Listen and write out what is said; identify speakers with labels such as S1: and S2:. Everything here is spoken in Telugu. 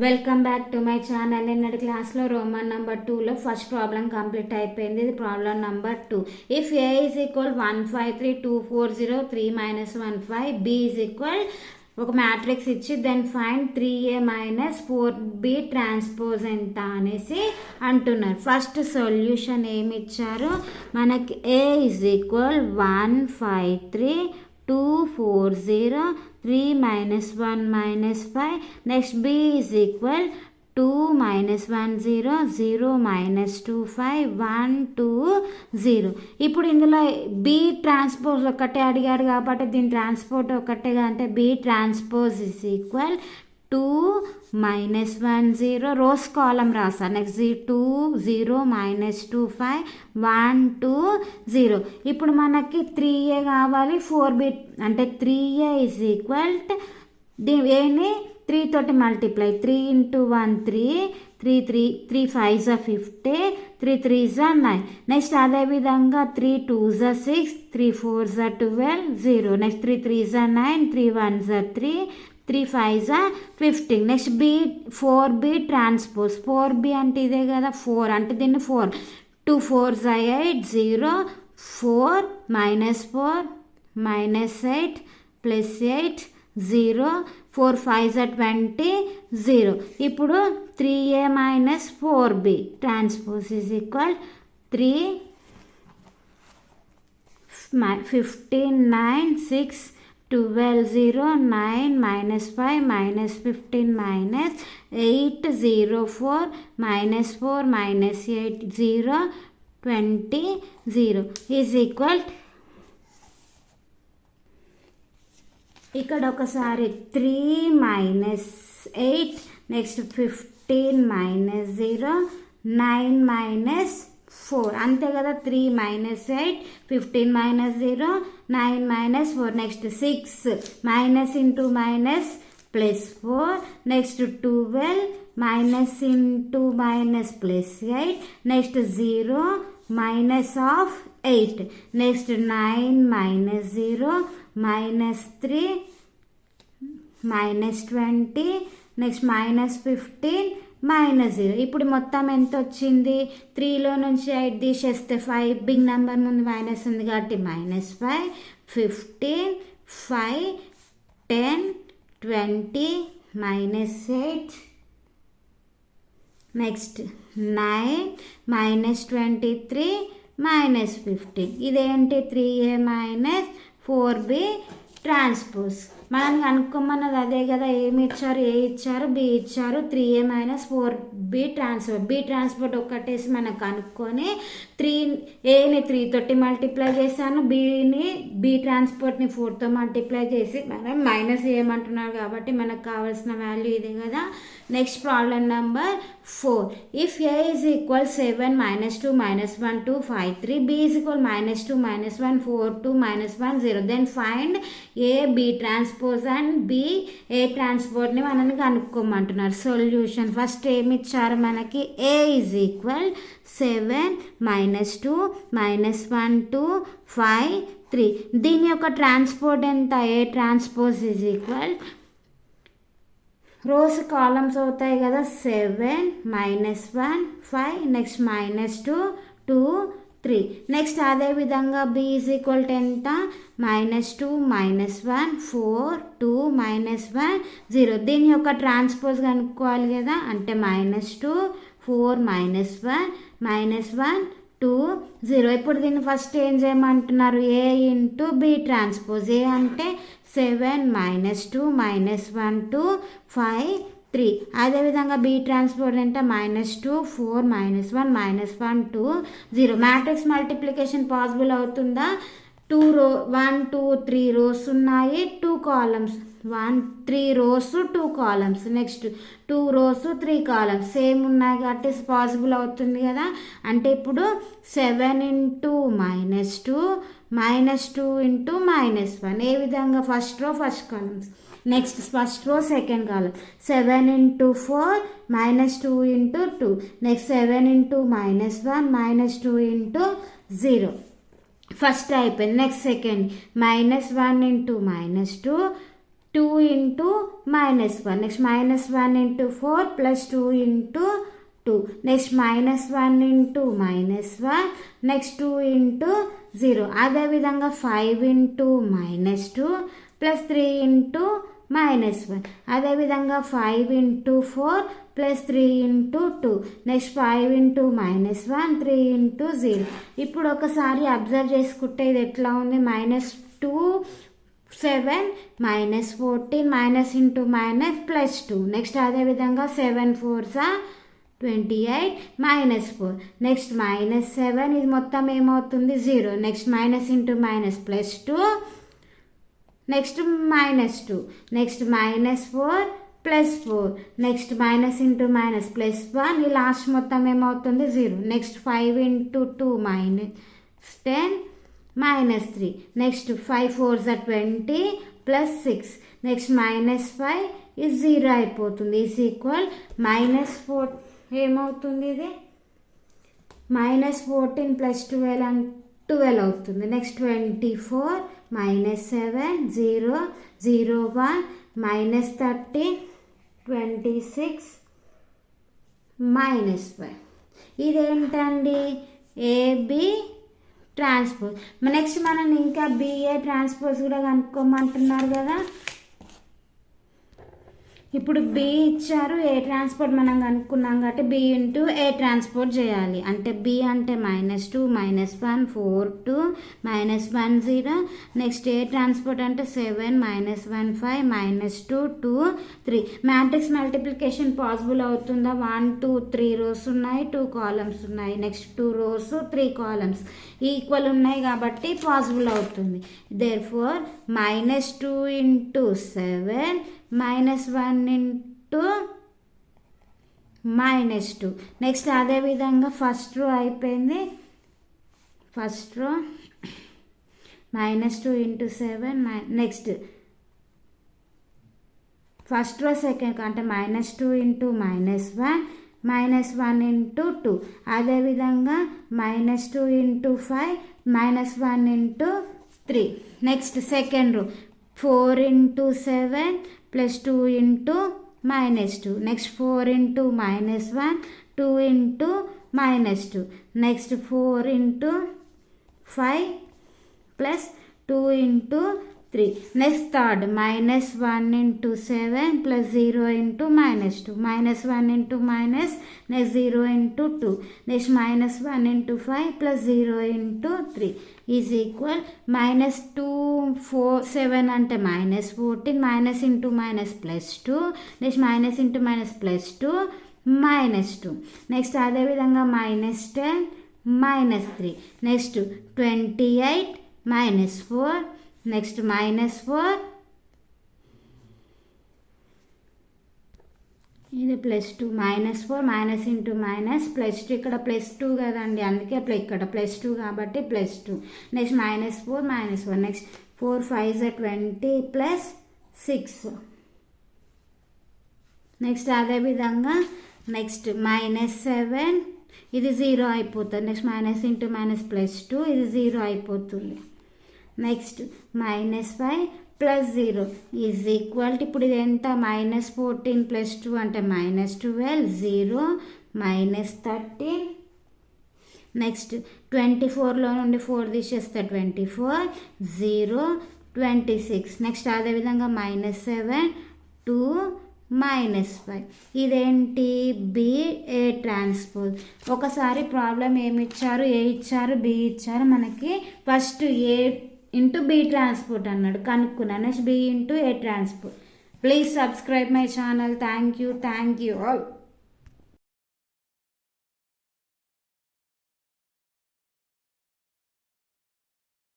S1: Welcome back to my channel నిన్నటి క్లాస్లో రోమన్ నెంబర్ టూలో ఫస్ట్ ప్రాబ్లం కంప్లీట్ అయిపోయింది. ఇది problem number two if A is equal one five three two four zero three minus one five B is equal ఒక మ్యాట్రిక్స్ ఇచ్చి then find three A minus four B transpose ఎంత అనేసి అంటున్నారు. ఫస్ట్ సొల్యూషన్ ఏమి ఇచ్చారు? మనకి A is equal one five three two four zero three minus one minus five next B is equal two minus one zero zero minus two five one two zero ఇప్పుడు ఇందులో బి ట్రాన్స్పోజ్ ఒకటే అడిగాడు కాబట్టి దీని ట్రాన్స్పోర్ట్ ఒకటేగా అంటే B transpose is equal two minus one zero rows column రాసా. Next G two zero minus two five one two zero ఇప్పుడు మనకి త్రీ ఏ కావాలి? ఫోర్ బిట్ అంటే three A is equal the ఏని? త్రీ తోటి multiply three into one three three three three five జా ఫిఫ్టీ త్రీ త్రీ జా నైన్ నెక్స్ట్ అదేవిధంగా త్రీ టూ జా సిక్స్ త్రీ ఫోర్ జా twelve zero next three three జా నైన్ త్రీ వన్ జా త్రీ త్రీ ఫైవ్ జా fifteen next B four B transpose. Four B అంటే ఇదే కదా ఫోర్. అంటే దీన్ని ఫోర్. టూ ఫోర్ జా eight zero four minus four minus eight plus eight zero. Four five జా ట్వంటీ జీరో. ఇప్పుడు three A minus four B. Transpose is equal three fifteen nine six 12 0 9 minus 5 minus 15 minus 8 0 4 minus 4 minus 8 0 20 0 is equal ఇక్కడ ఒకసారి three minus eight next fifteen minus zero nine minus four. అంతే కదా three minus eight fifteen minus zero nine minus four. Next six minus into minus plus four. Next twelve minus into minus plus eight. Next zero minus of eight. Next nine minus zero minus three minus twenty. Next minus fifteen minus zero ఇప్పుడు మొత్తం ఎంత వచ్చింది త్రీలో నుంచి ఎయిట్ తీసేస్తే ఫైవ్ బిగ్ నెంబర్ ముందు మైనస్ ఉంది కాబట్టి minus five fifteen five ten twenty minus eight next nine minus twenty three minus fifteen ఇదేంటి? Three A minus four B transpose మనం కనుక్కోమన్నది అదే కదా ఏమి ఇచ్చారు ఏ ఇచ్చారు బి ఇచ్చారు three A minus four B transport B transport ఒక్కటేసి మనం కనుక్కొని త్రీ ఏని త్రీ తోటి మల్టిప్లై చేశాను బిని బి ట్రాన్స్పోర్ట్ని ఫోర్తో మల్టిప్లై చేసి మనం మైనస్ ఏమంటున్నారు కాబట్టి మనకు కావాల్సిన వాల్యూ ఇదే కదా. Next problem number four. If A is equal seven minus two minus one two five three B is equal minus two minus one four two minus one zero then find A B transpose and B A ట్రాన్స్పోర్ట్ని మనల్ని కనుక్కోమంటున్నారు. సొల్యూషన్ ఫస్ట్ ఏమి ఇచ్చారు మనకి? A is equal seven minus two minus one two five three దీని యొక్క ట్రాన్స్పోర్ట్ ఎంత? A transpose is equal rows columns అవుతాయి కదా? Seven minus one five next minus two two three next అదేవిధంగా బి ఈజ్ ఈక్వల్ టు ఎంత? Minus two minus one four two minus one zero దీని యొక్క ట్రాన్స్పోజ్ కనుక్కోవాలి కదా? అంటే minus two four minus one minus one two zero ఇప్పుడు దీన్ని ఫస్ట్ ఏం చేయమంటున్నారు? A into B transpose A అంటే seven minus two minus one two five three. అదేవిధంగా బి ట్రాన్స్పోర్ట్ అంటే minus two four minus one minus one two zero. Matrix multiplication possible అవుతుందా? Two row one two three rows ఉన్నాయి two columns. One three rows two columns. Next two rows three columns. Same ఉన్నాయి కాబట్టి పాసిబుల్ అవుతుంది కదా? అంటే ఇప్పుడు seven into minus two minus two into minus one. ఏ విధంగా? First row first columns. Next first row second column seven into four minus two into two. Next seven into minus one minus two into zero. First అయిపోయింది. Next second minus one into minus two two into minus one next minus one into four plus two into two next minus one into minus one next two into zero అదేవిధంగా five into minus two plus three into minus one అదేవిధంగా five into four plus three into two next five into minus one three into zero ఇప్పుడు ఒకసారి అబ్జర్వ్ చేసుకుంటే ఇది ఎట్లా ఉంది? Minus two seven minus fourteen minus into minus plus two next అదేవిధంగా సెవెన్ ఫోర్సా twenty eight minus four next minus seven ఇది మొత్తం ఏమవుతుంది? Zero next minus into minus plus two next minus two next minus four plus four next minus into minus plus one ఈ లాస్ట్ మొత్తం ఏమవుతుంది? Zero next five into two minus ten minus three next five four జ twenty plus six next minus five ఇది జీరో అయిపోతుంది. ఈజ్ ఈక్వల్ మైనస్ ఫోర్ ఏమవుతుంది ఇది? మైనస్ ఫోర్టీన్ ప్లస్ ట్వెల్వ్ అంటే ట్వెల్వ్ అవుతుంది. Next twenty four minus seven zero zero one minus thirty twenty six minus five ఇదేంటండి ఏబి ట్రాన్స్పోజ్ నెక్స్ట్ మనం ఇంకా బిఏ ట్రాన్స్పోజ్ కూడా కనుక్కోమంటున్నారు కదా. ఇప్పుడు బి ఇచ్చారు ఏ ట్రాన్స్పోర్ట్ మనం కనుక్కున్నాం కాబట్టి బి ఇంటూ ఏ ట్రాన్స్పోర్ట్ చేయాలి. అంటే బి అంటే minus two minus one four two minus one zero next A transport అంటే seven minus one five minus two two three matrix multiplication possible అవుతుందా? వన్ టూ త్రీ రోస్ ఉన్నాయి టూ కాలమ్స్ ఉన్నాయి. Next two rows three columns equal ఉన్నాయి కాబట్టి పాసిబుల్ అవుతుంది. There four minus two into seven minus one into minus two next అదేవిధంగా ఫస్ట్ రో అయిపోయింది. First row minus two into seven my next first row second అంటే minus two into minus one minus one into two అదేవిధంగా minus two into five minus one into three next second row four into seven plus 2 into minus 2. Next 4 into minus 1, 2 into minus 2. Next 4 into 5 plus 2 into three next third minus one into seven plus zero into minus two minus one into minus next zero into two next minus one into five plus zero into three is equal minus two four seven అంటే minus fourteen minus into minus plus two next minus into minus plus two minus two next అదేవిధంగా minus ten minus three next twenty eight minus four next minus four. ఇది plus two minus four minus into minus plus two. ఇక్కడ ప్లస్ టూ కదండి అందుకే ప్లస్ ఇక్కడ ప్లస్ టూ కాబట్టి plus two. Next minus four minus four. Next four five జ ట్వంటీ ప్లస్ సిక్స్. నెక్స్ట్ అదేవిధంగా నెక్స్ట్ మైనస్ సెవెన్. ఇది జీరో అయిపోతుంది. Next minus into minus plus two ఇది జీరో అయిపోతుంది. Next minus five plus zero. Is equal ఇప్పుడు ఇది ఎంత? మైనస్ ఫోర్టీన్ ప్లస్ టూ అంటే minus twelve zero minus thirteen. Next twenty ఫోర్లో నుండి ఫోర్ తీసేస్తే twenty four zero twenty six. Next అదేవిధంగా minus seven two minus five. ఇదేంటి? B A transpose. ఒకసారి ప్రాబ్లం ఏమి ఇచ్చారు? ఏ ఇచ్చారు? బి ఇచ్చారు. మనకి first A into B transport అన్నాడు. కనుక్కున్నాను B into A transport. Please subscribe my channel. Thank you. Thank you all.